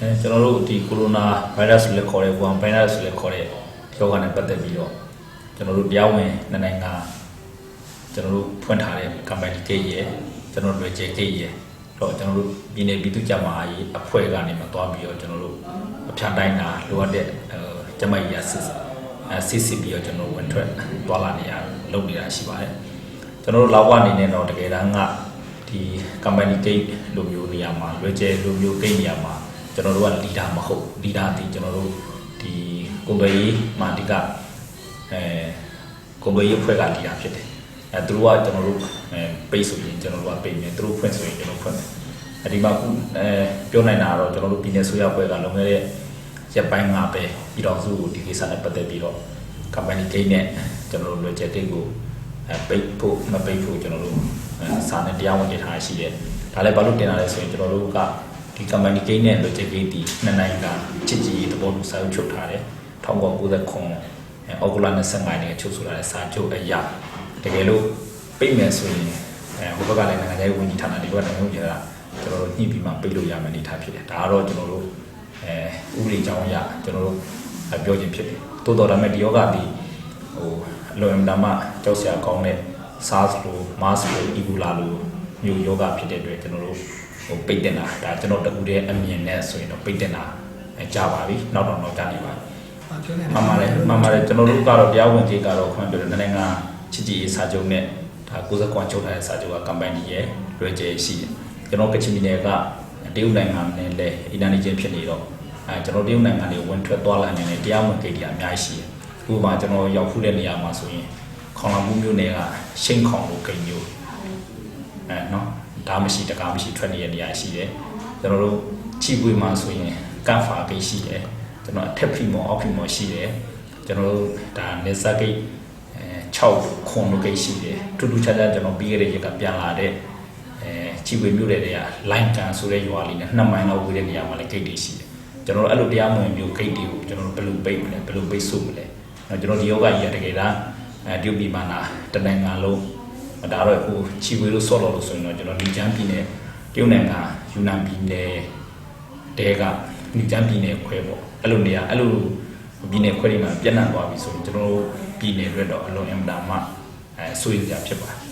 အဲကျွန်တော်တို့ဒီကိုရိုနာဗိုင်းရပ်စ်လည်းခေါ်တဲ့ဝန်ဗိုင်းရပ်စ်လည်းခေါ်တဲ့ယောဂနဲ့ပတ်သက်ပြီးတော့ကျွန်တော်တို့တရားဝင်နှစ်နိုင်ငံကျွန်တော်တို့ဖွင့်ထားတဲ့ company gate ရယ်ကျွန်တော်တို့လွယ်ကျဲ gate ရယ်တော့ကျွန်တော်တို့ပြည်နယ်ပြည်သူ့ကြမှားရေးအဖွဲ့ကနေမှသွားပြီးတော့ကျွန်တော်တို့အဖြတ်တိုင်းတာလိုအပ်တဲ့အဲကျမကြီးရစစ်အဲစစ်စစ်ပြီးတော့ကျွန်တော်တို့ဝင်ထွက်သွားလာနေရလုပ်နေတာရှိပါတယ်ကျွန်တော်တို့လောက်ကနေနေတော့တကယ်တမ်းကဒီ company gate လိုမျိုးနေရာမှာလွယ်ကျဲလိုမျိုး gate နေရာမှာ ကျွန်တော်တို့ကလီဒါမဟုတ်လီဒါဒီကျွန်တော်တို့ဒီကိုယ်ပဲရေးမာဒီကအဲကိုယ်ပဲရေးဖွဲ့ကလီဒါဖြစ်တယ်အဲသူတို့ကကျွန်တော်တို့အဲပိတ်ဆိုရင်ကျွန်တော်တို့ကပိတ်မယ်သူတို့ဖွင့်ဆိုရင်ကျွန်တော်ဖွင့်မယ်အဲဒီမှာခုအဲပြောနိုင်တာကတော့ကျွန်တော်တို့ပြည်내ဆိုရဖွဲ့ကလုံခဲ့တဲ့ရက်ပိုင်းငါပဲပြည်တော်စုကိုဒီကိစ္စနဲ့ပတ်သက်ပြီးတော့ company gate နဲ့ကျွန်တော်တို့လွယ်ကျက် gate ကိုအဲပိတ်ဖို့မပိတ်ဖို့ကျွန်တော်တို့အဲစာနဲ့တရားဝင်တင်ထားရှိတယ်ဒါလည်းဘာလို့တင်တာလဲဆိုရင်ကျွန်တော်တို့က ဒီ company gate နဲ့ logic gate ဒီနှစ်နိုင်ငံချစ်ကြည်ရေးသဘောတူစာချုပ်ချုပ်ထားတယ်1990ခွန်အဲအောက်တိုဘာ25ရက်နေ့ချုပ်ဆိုလာတဲ့စာချုပ်အရာတကယ်လို့ပြိမယ်ဆိုရင်အဲဟိုဘက်ကလည်းနိုင်ငံရေးဝန်ကြီးဌာနဒီဘက်ကနိုင်ငံရေးဝန်ကြီးဌာနကျွန်တော်တို့ညှိပြီးမှပြိလို့ရမယ်အနေထားဖြစ်တယ်ဒါကတော့ကျွန်တော်တို့အဲဥပဒေကြောင်းအရကျွန်တော်တို့အဲပြောခြင်းဖြစ်တယ်တိုးတော်ဒါမဲ့ဒီယောဂဒီဟိုအလွန်အမတန်မှကြောက်စရာကောင်းတဲ့ SARS လို့ MARS လို့ Ebola လို့မျိုးယောဂဖြစ်တဲ့အတွက်ကျွန်တော်တို့ ဟိုပိတ်တင်တာဒါကျွန်တော်တကူတည်းအမြင်နဲ့ဆိုရင်တော့ပိတ်တင်တာအဲကြာပါပြီနောက်တော့တော့ကြာနေပါပြီဘာပြောနေလဲမှန်ပါတယ်မှန်ပါတယ်ကျွန်တော်တို့ကတော့တရားဝင်ကြီးကတော့ခွင့်ပြုတယ်နိုင်ငံချစ်ကြည်ရေးစာချုပ်နဲ့ဒါ90ကွန်ချုပ်ထားတဲ့စာချုပ်က company ရဲ့လွယ်ကျယ်ရှိတယ်ကျွန်တော်ကချင်ပြည်နယ်ကတရုတ်နိုင်ငံနဲ့လည်းအင်တာနေချင်းဖြစ်နေတော့အဲကျွန်တော်တရုတ်နိုင်ငံတွေဝင်ထွက်သွားလာနေတဲ့တရားဝင်ဂိတ်တွေအများကြီးရှိတယ်ဥပမာကျွန်တော်ရောက်ဖူးတဲ့နေရာမှာဆိုရင်ခေါင်လာမှုမျိုးနယ်ကရှင်းခေါင်လို့ဂိတ်မျိုးအဲနော် ဒါမရှိတကားမရှိထွက်နေတဲ့နေရာရှိတယ်ကျွန်တော်တို့ချီပွေမှာဆိုရင်ကတ်ဖာဂိတ်ရှိတယ်ကျွန်တော်အထက်ဖီမောအောက်ဖီမောရှိတယ်ကျွန်တော်တို့ဒါနေဇက်ဂိတ်အဲ6ခွန်လိုဂိတ်ရှိတယ်တူတူခြားခြားကျွန်တော်ပြီးခဲ့တဲ့ရက်ကပြန်လာတဲ့အဲချီပွေမြို့တွေကလိုင်းကန်ဆိုတဲ့ရွာလေးနဲ့နှစ်မိုင်လောက်ဝေးတဲ့နေရာမှာလည်းဂိတ်တွေရှိတယ်ကျွန်တော်တို့အဲ့လိုတရားမဝင်မျိုးဂိတ်တွေကိုကျွန်တော်တို့ဘယ်လိုပိတ်မလဲဘယ်လိုပိတ်ဆို့မလဲနော်ကျွန်တော်ဒီယောဂကြီးကတကယ်တမ်းအဲဒီပြည်မှာနာတနိုင်ငံလုံး ဒါတော့ဟိုချီဝေလို့ဆော့လို့လို့ဆိုရင်တော့ကျွန်တော်ညီချမ်းပြည်နယ်တရုတ်နိုင်ငံယူနန်ပြည်နယ်တဲကညီချမ်းပြည်နယ်ခွဲပေါ့အဲ့လိုနေရာအဲ့လိုပြည်နယ်ခွဲတွေမှာပြန့်နှံ့သွားပြီဆိုရင်ကျွန်တော်တို့ပြည်နယ်အတွက်တော့အလွန်အင်မတန်မှအဲဆိုရကြဖြစ်ပါတယ်